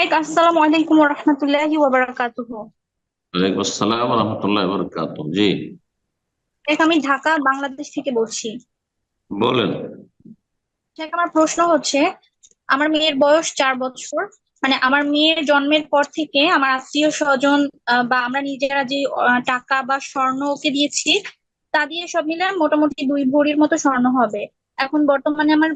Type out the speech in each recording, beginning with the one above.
শাইখ আসসালামু আলাইকুম ওয়া রাহমাতুল্লাহি ওয়া বারাকাতুহু ওয়ালাইকুম আসসালাম রহমতুল্লাহ বরকাত জি শেখ আমি ঢাকা বাংলাদেশ থেকে বলছি। বলেন। শেখ আমার প্রশ্ন হচ্ছে আমার মেয়ের বয়স চার বছর মানে আমার মেয়ের জন্মের পর থেকে আমার আত্মীয় স্বজন বা আমরা নিজেরা যে টাকা বা স্বর্ণ ওকে দিয়েছি তা দিয়ে সব মিলে মোটামুটি দুই ভরির মতো স্বর্ণ হবে। এখন বর্তমানে আমার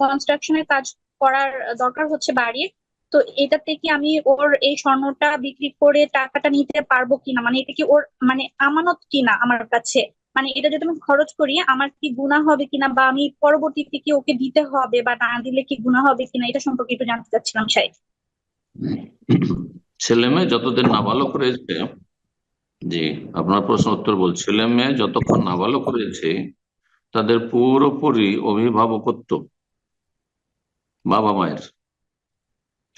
কনস্ট্রাকশনের কাজ করার দরকার হচ্ছে বাড়ির। তো এটাতে কি আমি ওর এই স্বর্ণটা বিক্রি করে টাকাটা নিতে পারব কিনা? মানে এটা কি ওর মানে আমানত কিনা আমার কাছে? মানে এটা যদি আমি খরচ করি, আমার কি গুনাহ হবে কিনা বা আমি পরবর্তীতে কি ওকে দিতে হবে বা না দিলে কি গুনাহ হবে কিনা? এটা সম্পর্কে একটু জানতে চাচ্ছিলাম শাই ছেলে মেয়ে যতদিন নাবালক রয়েছে, জি, আপনার প্রশ্ন উত্তর বল। ছেলে মেয়ে যতক্ষণ নাবালক রয়েছে, তাদের পুরোপুরি অভিভাবকত্ব, বাবা মায়ের।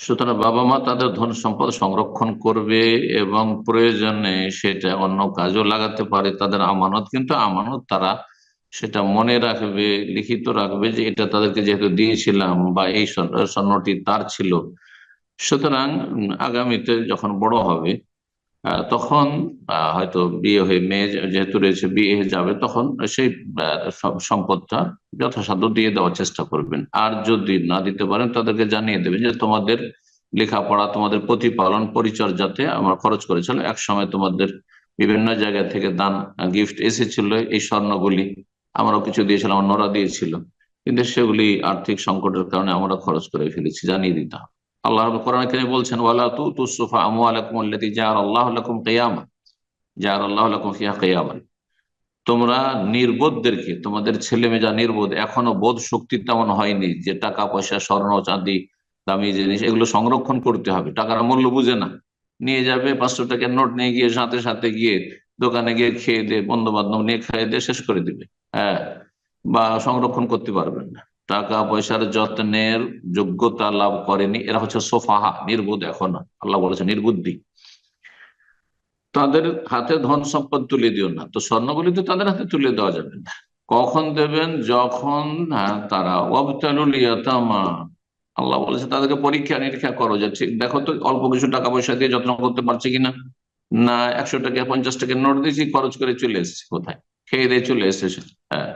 সুতরাং বাবা মা তাদের ধন সম্পদ সংরক্ষণ করবে এবং প্রয়োজনে সেটা অন্য কাজও লাগাতে পারে, তাদের আমানত, কিন্তু আমানত তারা সেটা মনে রাখবে, লিখিত রাখবে যে এটা তাদেরকে যেহেতু দিয়েছিলাম বা এই স্বর্ণটি তার ছিল। সুতরাং আগামীতে যখন বড় হবে তখন হয়তো বিয়ে হয়ে মেয়ে যেহেতু রয়েছে বিয়ে হয়ে যাবে, তখন সেই সম্পদটা যথাসাধ্য দিয়ে দেওয়ার চেষ্টা করবেন। আর যদি না দিতে পারেন, তাদেরকে জানিয়ে দেবেন যে তোমাদের লেখাপড়া তোমাদের প্রতিপালন, পরিচর্যাতে আমরা খরচ করেছিল। এক সময় তোমাদের বিভিন্ন জায়গা থেকে দান গিফট এসেছিল, এই স্বর্ণগুলি আমরাও কিছু দিয়েছিলাম অন্যরা দিয়েছিল। কিন্তু সেগুলি আর্থিক সংকটের কারণে আমরা খরচ করে ফেলেছি, জানিয়ে দিতে হবে। আল্লাহ কোরআন কারীমে বলছেন, ওয়ালা তু তুসফা আমওয়ালাকুম আল্লাতী জাআল আল্লাহু লাকুম কিয়ামা জাআল আল্লাহু লাকুম ফিহা তোমরা নির্বোধদেরকে, তোমাদের ছেলে মেয়ে যা নির্বোধ, এখনও বোধ শক্তি তেমন হয়নি যে টাকা পয়সা, স্বর্ণ, চাঁদি দামি জিনিস এগুলো সংরক্ষণ করতে হবে। টাকার মূল্য বুঝে না। নিয়ে যাবে পাঁচশো টাকার নোট নিয়ে গিয়ে সাথে সাথে গিয়ে দোকানে গিয়ে খেয়ে দিয়ে বন্ধু বান্ধব নিয়ে খেয়ে দিয়ে শেষ করে দিবে। হ্যাঁ বা সংরক্ষণ করতে পারবেন না। টাকা পয়সার যত্নের যোগ্যতা লাভ করেনি। এরা হচ্ছে সোফাহা নির্বুধ এখন। আল্লাহ বলেছে নির্বুদ্ধি। তাদের হাতে ধন সম্পদ তুলে দিও না। তো স্বর্ণগুলি তো তাদের হাতে তুলে দেওয়া যাবে না। কখন দেবেন? যখন হ্যাঁ, তারা ওয়াবতালুল ইয়াতামা আল্লাহ বলেছে, তাদেরকে পরীক্ষা নিরীক্ষা করো যে ঠিক, দেখো তো অল্প কিছু টাকা পয়সা দিয়ে যত্ন করতে পারছে কিনা। না, একশো টাকা, পঞ্চাশ টাকা নোট দিয়েছি খরচ করে চলে এসেছে কোথায়? খেয়ে দিয়ে চলে এসেছে হ্যাঁ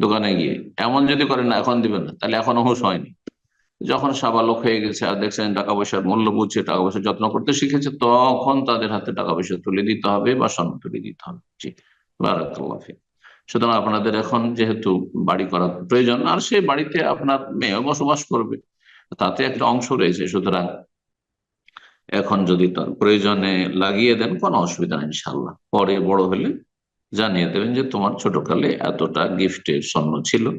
দোকানে গিয়ে। এমন যদি করেন না, এখন দিবেন না, তাহলে এখনও হুঁশ হয়নি। যখন সাবালক হয়ে গেছে, আর দেখছেন টাকা পয়সার মূল্য বুঝছে, টাকা পয়সা যত্ন করতে শিখেছে, তখন তাদের হাতে টাকা পয়সা তুলে দিতে হবে বা স্বর্ণ তুলে দিতে হবে। জি, বারাকাল্লাহ সুতরাং আপনাদের এখন যেহেতু বাড়ি করার প্রয়োজন, আর সেই বাড়িতে আপনার মেয়ে বসবাস করবে। তাতে একটা অংশ রয়েছে। সুতরাং এখন যদি তার প্রয়োজনে লাগিয়ে দেন কোনো অসুবিধা নেই ইনশাল্লাহ পরে বড় হলে জানিয়ে দেবেন যে তোমার ছোটকালে এতটা গিফটের স্বর্ণ ছিল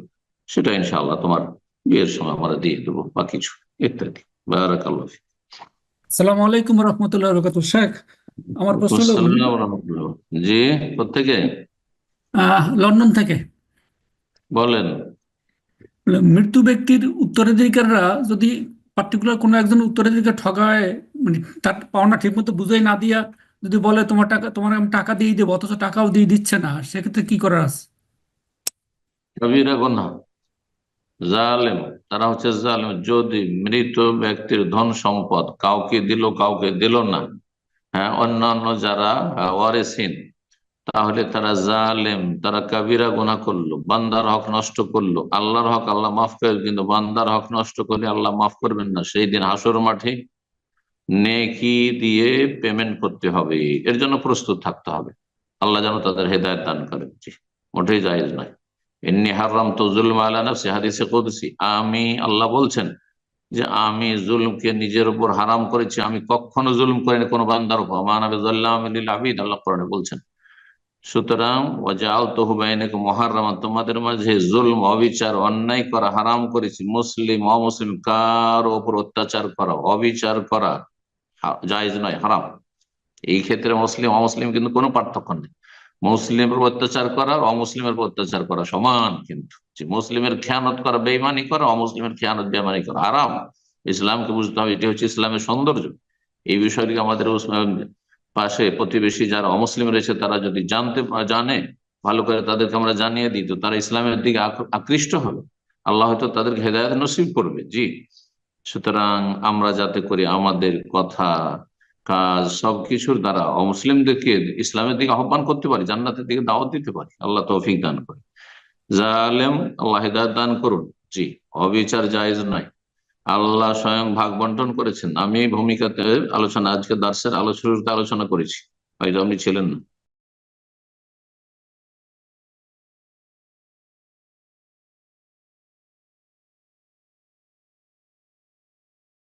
সেটা ইনশাল্লাহ তোমার বিয়ের সময় আমরা দিয়ে দেবো বা কিছু ইত্যাদি। বারাকাল্লাহ। আসসালামু আলাইকুম রহমতুল্লাহ বরকাত শেখ আমার প্রশ্ন। জি প্রত্যেকে আহ, লন্ডন থেকে। বলেন। বলে, মৃত্যু ব্যক্তির উত্তরাধিকাররা যদি পার্টিকুলার কোনো একজন উত্তরাধিকার ঠকায় মানে তার পাওনা ঠিক মতো বুঝাই না দিয়া যদি বলে, তোমার টাকা, তোমার আমি টাকা দিয়ে দেবো, অথচ টাকাও দিয়ে দিচ্ছে না, সেক্ষেত্রে কি করার আছে? জালেম, তারা হচ্ছে জালেম। যদি মৃত ব্যক্তির ধন সম্পদ কাউকে দিল কাউকে দিল না হ্যাঁ অন্যান্য যারা ওয়ারেসিন তাহলে তারা জালেম তারা কাবিরা গুনাহ করল বান্দার হক নষ্ট করল। আল্লাহর হক আল্লাহ মাফ করে কিন্তু বান্দার হক নষ্ট করলে আল্লাহ মাফ করবেন না। সেই দিন হাসর মাঠে নেকি দিয়ে পেমেন্ট করতে হবে। এর জন্য প্রস্তুত থাকতে হবে। আল্লাহ যেন তাদের হেদায়ত দান করেন। জি, মোটেই জায়েজ নয়। এমনি হারাম তো জুলম আলা নাফসি হাদিসে কুদসি আমি আল্লাহ বলছেন যে আমি জুলমকে নিজের উপর হারাম করেছি আমি কখনো জুলম করিনি কোনো বান্দার উপর। মানাবে আবিদ আল্লাহ কোরআনে বলছেন সুতরাং ওয়াজাল তহুবাইনাকে মহারামা তোমাদের মাঝে জুলম, অবিচার, অন্যায় করা, হারাম করেছি। মুসলিম, অমুসলিম, কার ওপর অত্যাচার করা, অবিচার করা জায়েজ নয়, হারাম। এই ক্ষেত্রে মুসলিম, অমুসলিম কিন্তু কোনো পার্থক্য নেই। মুসলিমের অত্যাচার করা অমুসলিমের অত্যাচার করা সমান কিন্তু। মুসলিমের খেয়ানত করা বেইমানি করা, অমুসলিমের খেয়ানত বেইমানি করা আরাম ইসলামকে বুঝতে হবে, এটি হচ্ছে ইসলামের সৌন্দর্য। এই বিষয়টি আমাদের পাশে প্রতিবেশী যারা অমুসলিম রয়েছে, তারা যদি জানতে জানে, ভালো করে তাদেরকে আমরা জানিয়ে দিই, তো তারা ইসলামের দিকে আক- আকৃষ্ট হবে। আল্লাহ হয়তো তাদেরকে হেদায়ত নসিব করবে। জি। সুতরাং আমরা যাতে করে আমাদের কথা, কাজ সবকিছুর দ্বারা অমুসলিমদেরকে ইসলামের দিকে আহ্বান করতে পারি, জান্নাতের দিকে দাওয়াত দিতে পারি। আল্লাহ তৌফিক দান করে। জালেম, আল্লাহ হেদায়ত দান করুন। জি। অবিচার জায়েজ নয়। আল্লাহ স্বয়ং ভাগ বন্টন করেছেন। আমি ভূমিকাতে আলোচনা, আজকে দার্সের আলোচনা আলোচনা করেছি। হয়তো আপনি ছিলেন না।